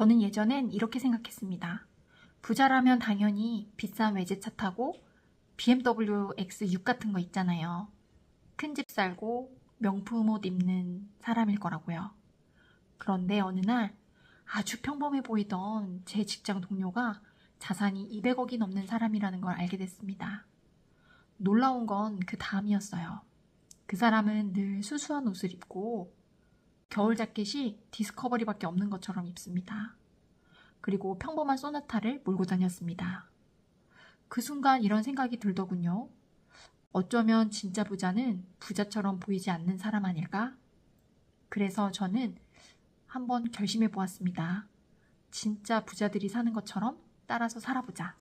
저는 예전엔 이렇게 생각했습니다. 부자라면 당연히 비싼 외제차 타고 BMW X6 같은 거 있잖아요. 큰 집 살고 명품 옷 입는 사람일 거라고요. 그런데 어느 날 아주 평범해 보이던 제 직장 동료가 자산이 200억이 넘는 사람이라는 걸 알게 됐습니다. 놀라운 건 그 다음이었어요. 그 사람은 늘 수수한 옷을 입고 겨울 자켓이 디스커버리밖에 없는 것처럼 입습니다. 그리고 평범한 소나타를 몰고 다녔습니다. 그 순간 이런 생각이 들더군요. 어쩌면 진짜 부자는 부자처럼 보이지 않는 사람 아닐까? 그래서 저는 한번 결심해 보았습니다. 진짜 부자들이 사는 것처럼 따라서 살아보자.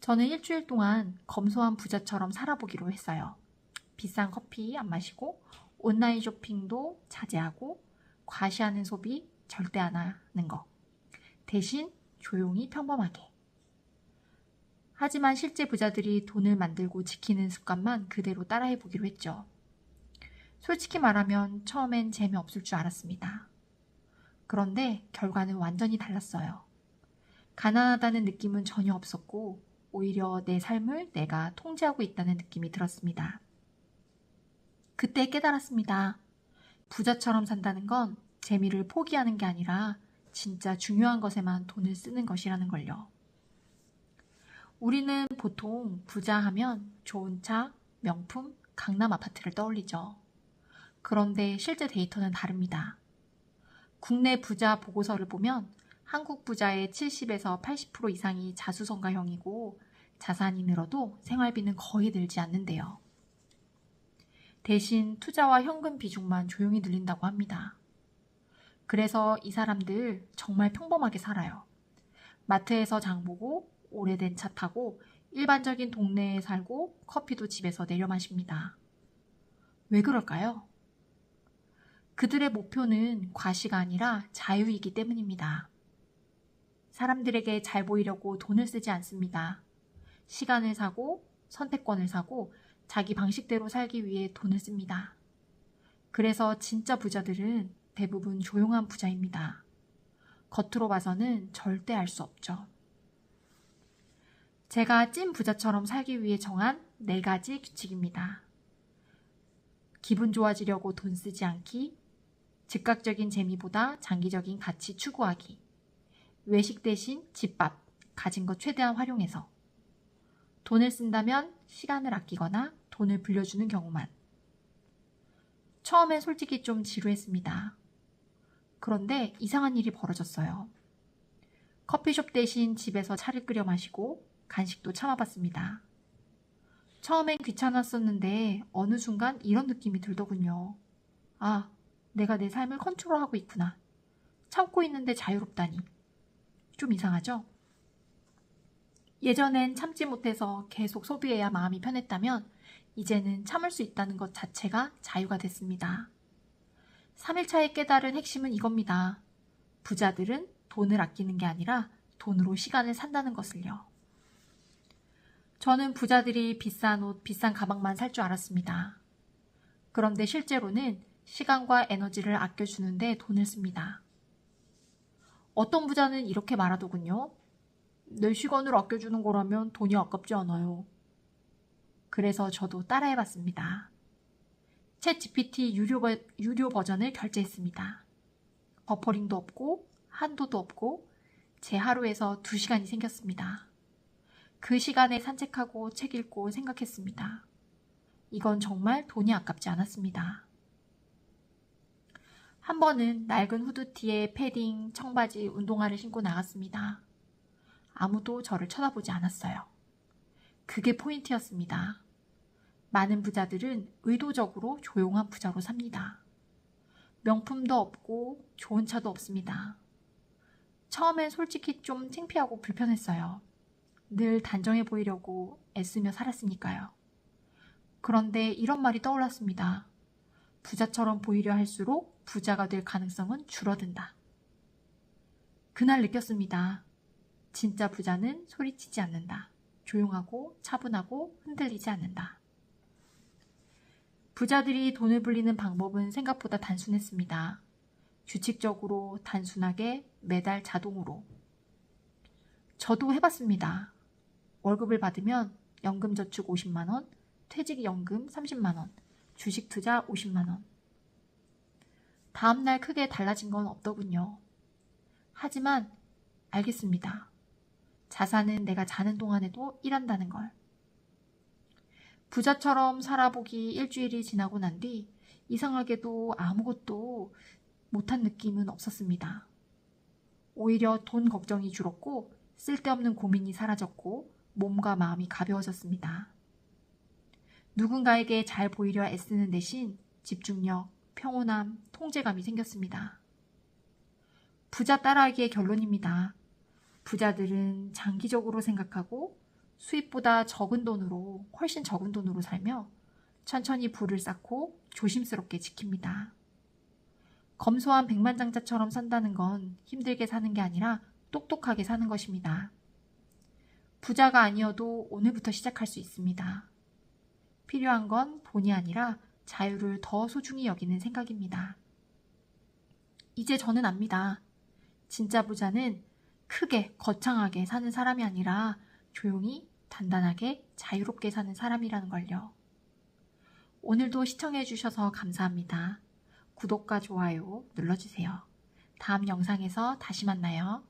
저는 일주일 동안 검소한 부자처럼 살아보기로 했어요. 비싼 커피 안 마시고 온라인 쇼핑도 자제하고 과시하는 소비 절대 안 하는 거. 대신 조용히 평범하게. 하지만 실제 부자들이 돈을 만들고 지키는 습관만 그대로 따라해 보기로 했죠. 솔직히 말하면 처음엔 재미없을 줄 알았습니다. 그런데 결과는 완전히 달랐어요. 가난하다는 느낌은 전혀 없었고, 오히려 내 삶을 내가 통제하고 있다는 느낌이 들었습니다. 그때 깨달았습니다. 부자처럼 산다는 건 재미를 포기하는 게 아니라 진짜 중요한 것에만 돈을 쓰는 것이라는 걸요. 우리는 보통 부자 하면 좋은 차, 명품, 강남 아파트를 떠올리죠. 그런데 실제 데이터는 다릅니다. 국내 부자 보고서를 보면 한국 부자의 70에서 80% 이상이 자수성가형이고 자산이 늘어도 생활비는 거의 늘지 않는데요. 대신 투자와 현금 비중만 조용히 늘린다고 합니다. 그래서 이 사람들 정말 평범하게 살아요. 마트에서 장 보고 오래된 차 타고 일반적인 동네에 살고 커피도 집에서 내려 마십니다. 왜 그럴까요? 그들의 목표는 과시가 아니라 자유이기 때문입니다. 사람들에게 잘 보이려고 돈을 쓰지 않습니다. 시간을 사고 선택권을 사고 자기 방식대로 살기 위해 돈을 씁니다. 그래서 진짜 부자들은 대부분 조용한 부자입니다. 겉으로 봐서는 절대 알 수 없죠. 제가 찐 부자처럼 살기 위해 정한 네 가지 규칙입니다. 기분 좋아지려고 돈 쓰지 않기, 즉각적인 재미보다 장기적인 가치 추구하기, 외식 대신 집밥, 가진 것 최대한 활용해서, 돈을 쓴다면 시간을 아끼거나 돈을 불려주는 경우만. 처음엔 솔직히 좀 지루했습니다. 그런데 이상한 일이 벌어졌어요. 커피숍 대신 집에서 차를 끓여 마시고 간식도 참아봤습니다. 처음엔 귀찮았었는데 어느 순간 이런 느낌이 들더군요. 아, 내가 내 삶을 컨트롤하고 있구나. 참고 있는데 자유롭다니. 좀 이상하죠? 예전엔 참지 못해서 계속 소비해야 마음이 편했다면 이제는 참을 수 있다는 것 자체가 자유가 됐습니다. 3일차에 깨달은 핵심은 이겁니다. 부자들은 돈을 아끼는 게 아니라 돈으로 시간을 산다는 것을요. 저는 부자들이 비싼 옷, 비싼 가방만 살 줄 알았습니다. 그런데 실제로는 시간과 에너지를 아껴주는데 돈을 씁니다. 어떤 부자는 이렇게 말하더군요. 내 시간을 아껴주는 거라면 돈이 아깝지 않아요. 그래서 저도 따라해봤습니다. 챗 GPT 유료, 버, 유료 버전을 결제했습니다. 버퍼링도 없고 한도도 없고 제 하루에서 2시간이 생겼습니다. 그 시간에 산책하고 책 읽고 생각했습니다. 이건 정말 돈이 아깝지 않았습니다. 한 번은 낡은 후드티에 패딩, 청바지, 운동화를 신고 나갔습니다. 아무도 저를 쳐다보지 않았어요. 그게 포인트였습니다. 많은 부자들은 의도적으로 조용한 부자로 삽니다. 명품도 없고 좋은 차도 없습니다. 처음엔 솔직히 좀 창피하고 불편했어요. 늘 단정해 보이려고 애쓰며 살았으니까요. 그런데 이런 말이 떠올랐습니다. 부자처럼 보이려 할수록 부자가 될 가능성은 줄어든다. 그날 느꼈습니다. 진짜 부자는 소리치지 않는다. 조용하고 차분하고 흔들리지 않는다. 부자들이 돈을 불리는 방법은 생각보다 단순했습니다. 규칙적으로 단순하게 매달 자동으로. 저도 해봤습니다. 월급을 받으면 연금저축 50만원, 퇴직연금 30만원, 주식 투자 50만원. 다음날 크게 달라진 건 없더군요. 하지만 알겠습니다. 자산은 내가 자는 동안에도 일한다는 걸. 부자처럼 살아보기 일주일이 지나고 난 뒤 이상하게도 아무것도 못한 느낌은 없었습니다. 오히려 돈 걱정이 줄었고 쓸데없는 고민이 사라졌고 몸과 마음이 가벼워졌습니다. 누군가에게 잘 보이려 애쓰는 대신 집중력, 평온함, 통제감이 생겼습니다. 부자 따라하기의 결론입니다. 부자들은 장기적으로 생각하고 수입보다 적은 돈으로, 훨씬 적은 돈으로 살며 천천히 부를 쌓고 조심스럽게 지킵니다. 검소한 백만장자처럼 산다는 건 힘들게 사는 게 아니라 똑똑하게 사는 것입니다. 부자가 아니어도 오늘부터 시작할 수 있습니다. 필요한 건 돈이 아니라 자유를 더 소중히 여기는 생각입니다. 이제 저는 압니다. 진짜 부자는 크게 거창하게 사는 사람이 아니라 조용히 단단하게 자유롭게 사는 사람이라는 걸요. 오늘도 시청해주셔서 감사합니다. 구독과 좋아요 눌러주세요. 다음 영상에서 다시 만나요.